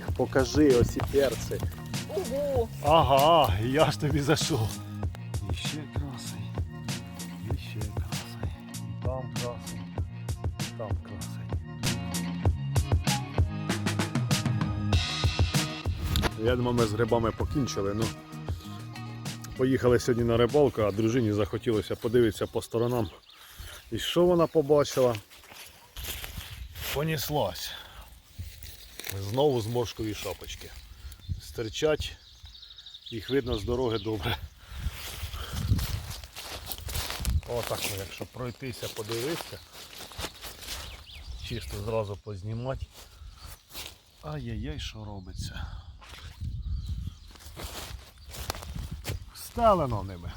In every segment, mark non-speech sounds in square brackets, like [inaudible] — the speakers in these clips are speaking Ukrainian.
їх, покажи ось і перці. Ого! Ага, я ж тобі зайшов. І ще красий. І ще красий. І там красий. І там красий. Я думаю, ми з грибами покінчили. Ну, поїхали сьогодні на рибалку, а дружині захотілося подивитися по сторонам. І що вона побачила? Поніслась. Знову зморшкові шапочки. Стирчать їх видно з дороги добре. Отак, ну, якщо пройтися, подивитися, чисто зразу познімати. Ай-яй-яй, що робиться. Стелено ними.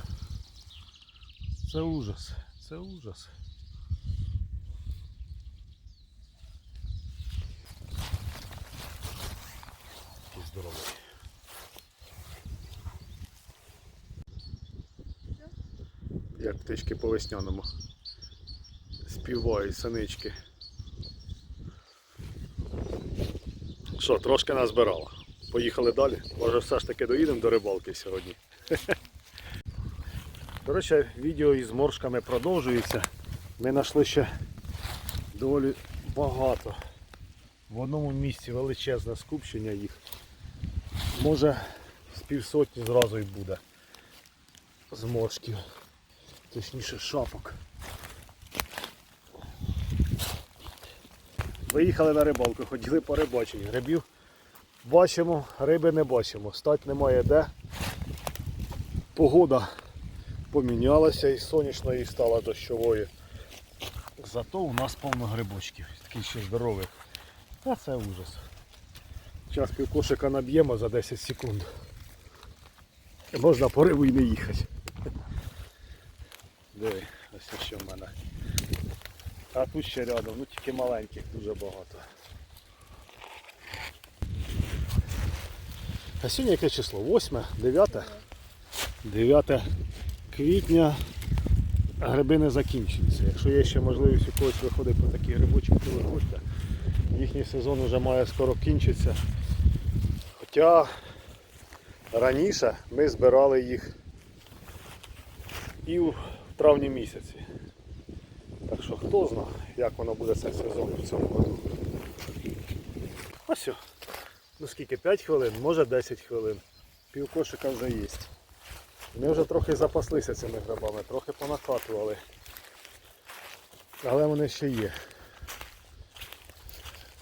Це ужас, це ужас. Здоровий. як птички по весняному. Співають санички. Що, трошки назбирала. Поїхали далі. Може все ж таки доїдемо до рибалки сьогодні. [laughs] До речі, відео із моршками продовжується. Ми знайшли ще доволі багато. В одному місці величезне скупчення їх. Може з півсотні зразу і буде зморшків точніше шапок. Виїхали на рибалку, ходили по рибаченню. Грибів бачимо, риби не бачимо. Стать немає де. Погода помінялася і сонячно і стала дощовою. Зато у нас повно грибочків. Такий ще здоровий. Та це ужас. Зараз півкошика наб'ємо за 10 секунд. Можна по рибу і не їхати. Диви, ось що в мене. А тут ще рядом, ну тільки маленьких дуже багато. А сьогодні яке число? 8, 9? 9 квітня гриби не закінчуються. Якщо є ще можливість у когось виходить по такі грибочки, то виходьте. Їхній сезон вже має скоро кінчитися. Хоча раніше ми збирали їх і в травні місяці. Так що хто знає, як воно буде цей сезон в цьому году. Ось. Ну скільки, 5 хвилин, може 10 хвилин. Пів кошика вже є. Ми вже трохи запаслися цими грибами, трохи понахатували. Але вони ще є.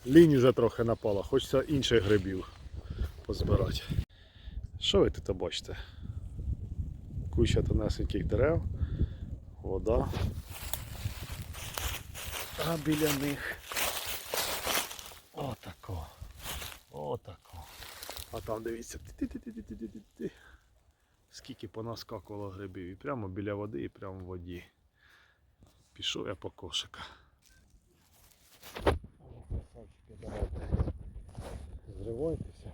Лінь вже трохи напала, хочеться інших грибів позбирати. Що ви тут бачите? Куча тонесеньких дерев, вода. А біля них отако. Отако. А там дивіться. ти-ти-ти-ти-ти-ти-ти. Скільки понаскакувало грибів. І прямо біля води, і прямо в воді. Пішов я по кошика. Красавчики, давайте. Зривайтеся.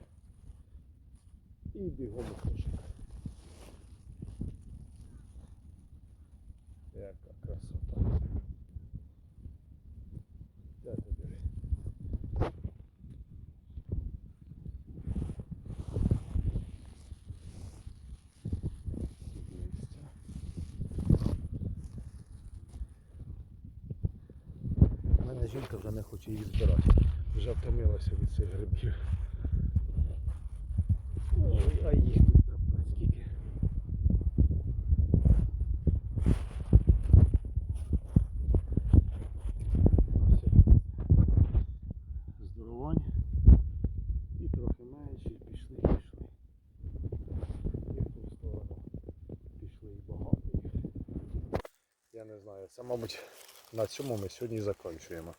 І бігом у кошика. Яка красота. У мене жінка вже не хоче їх збирати. Вже втомилася від цих грибів. А їх тут скільки. здоровань і трохи менші, пішли, пішли. В сторону пішли і багато їх. Я не знаю, це мабуть на цьому ми сьогодні закінчуємо.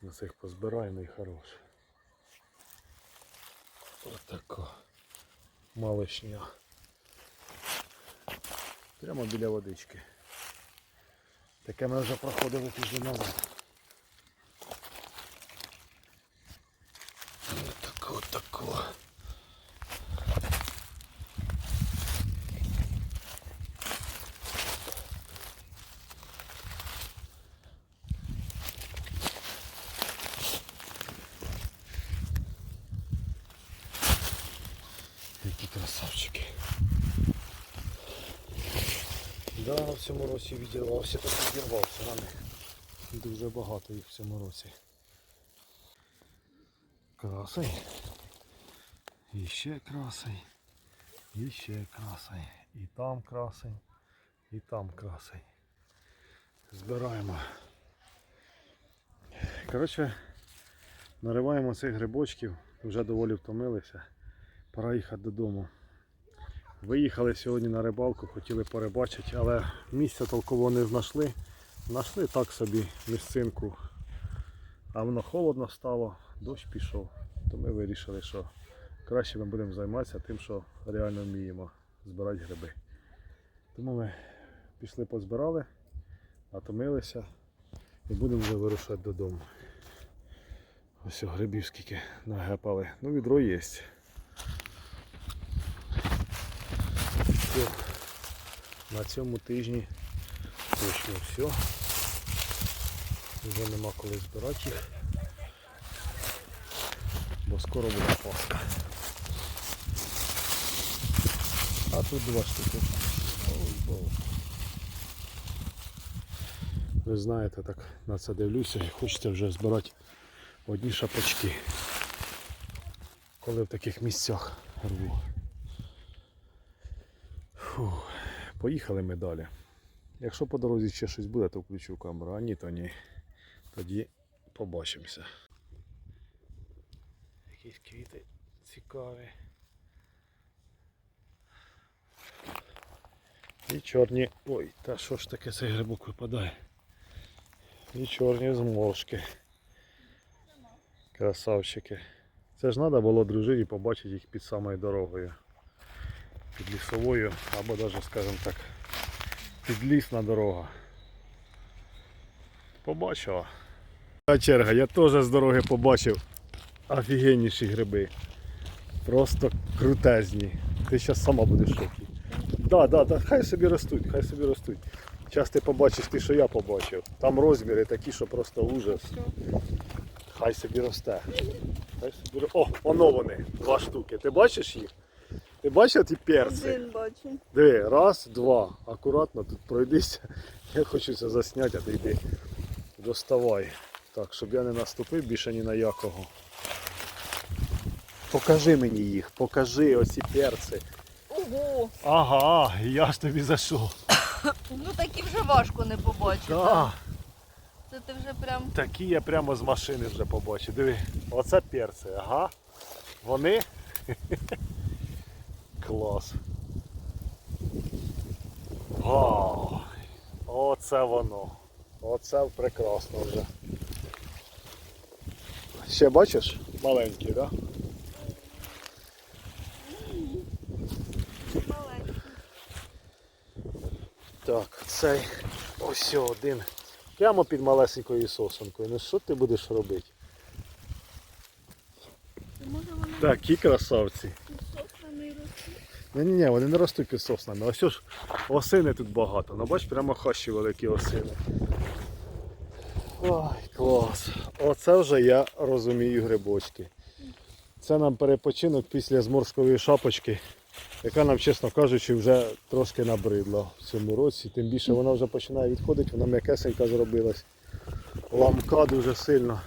На цих позбираємо і хорош. Отако. Малишня. Прямо біля водички. Таке ми вже проходили тиждень назад. Тако, тако. які красавчики. Да, в цьому році відірвався, так відірвався на них. Дуже багато їх в цьому році. Красий. І ще красий. І ще красий. І там красий. І там красий. Збираємо. Коротше, нариваємо цих грибочків. Вже доволі втомилися. Пора їхати додому. Виїхали сьогодні на рибалку, хотіли порибачити, але місця толкового не знайшли. Знайшли так собі місцинку. А воно холодно стало, дощ пішов. То ми вирішили, що краще ми будемо займатися тим, що реально вміємо збирати гриби. Тому ми пішли позбирали, натомилися і будемо вже вирушати додому. Ось грибів скільки нагепали. Ну, відро є. Все. На цьому тижні точно все. Вже нема коли збирати їх. Бо скоро буде Пасха. А тут два штуки. Ви знаєте, так на це дивлюся і хочеться вже збирати одні шапочки. Коли в таких місцях рву. Фу. Поїхали ми далі. Якщо по дорозі ще щось буде, то включу камеру, а ні, то ні. Тоді побачимося. Якісь квіти цікаві. І чорні. Ой, та що ж таке цей грибок випадає? І чорні зморшки. Красавчики. Це ж треба було дружині побачити їх під самою дорогою. Під лісовою, або навіть, скажімо так, підлісна дорога. Побачила. Та черга, я теж з дороги побачив офігенніші гриби. Просто крутезні. Ти зараз сама будеш в шокі. Да, да, да, хай собі ростуть, хай собі ростуть. Зараз ти побачиш ті, що я побачив. Там розміри такі, що просто ужас. Хай собі росте. Хай собі... О, воно вони, два штуки. Ти бачиш їх? Ти бачив ті перці? Один бачу. Диви, раз, два. Акуратно тут пройдися. Я хочу це засняти, а ти йди. Доставай. Так, щоб я не наступив більше ні на якого. Покажи мені їх, покажи оці перці. Ого! Ага, я ж тобі зайшов. Ну такі вже важко не побачити. Да, Це ти вже прям. такі я прямо з машини вже побачив. Диви, оце перці, ага. Вони. Клас. Вау. Оце воно. Оце прекрасно вже. Ще бачиш? Маленький, так? Да? Маленький. Так, цей ось один. Прямо під малесенькою сосенкою. Ну що ти будеш робити? Може вона Такі красавці. Під соснами росте? Ні, ні, ні, вони не ростуть під соснами. Ось ж осини тут багато. Ну бач, прямо хащі великі осини. Ой, клас. Оце вже я розумію грибочки. Це нам перепочинок після зморшкової шапочки, яка нам, чесно кажучи, вже трошки набридла в цьому році. Тим більше вона вже починає відходити, вона м'якесенька зробилась. Ламка дуже сильно.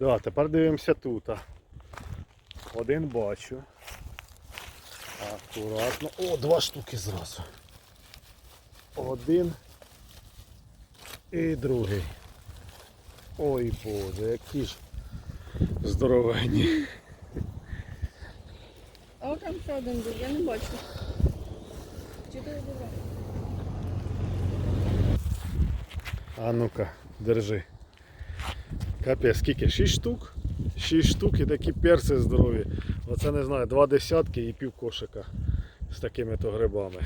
Да, тепер дивимося тут. Один бачу. Акуратно. О, два штуки зразу. Один і другий. Ой боже, які ж здоровенні. А от там ще один був, я не бачу. Чи ти його А ну-ка, держи. Капець, скільки? Шість штук? Шість штук і такі перси здорові. Оце не знаю, два десятки і пів кошика з такими то грибами.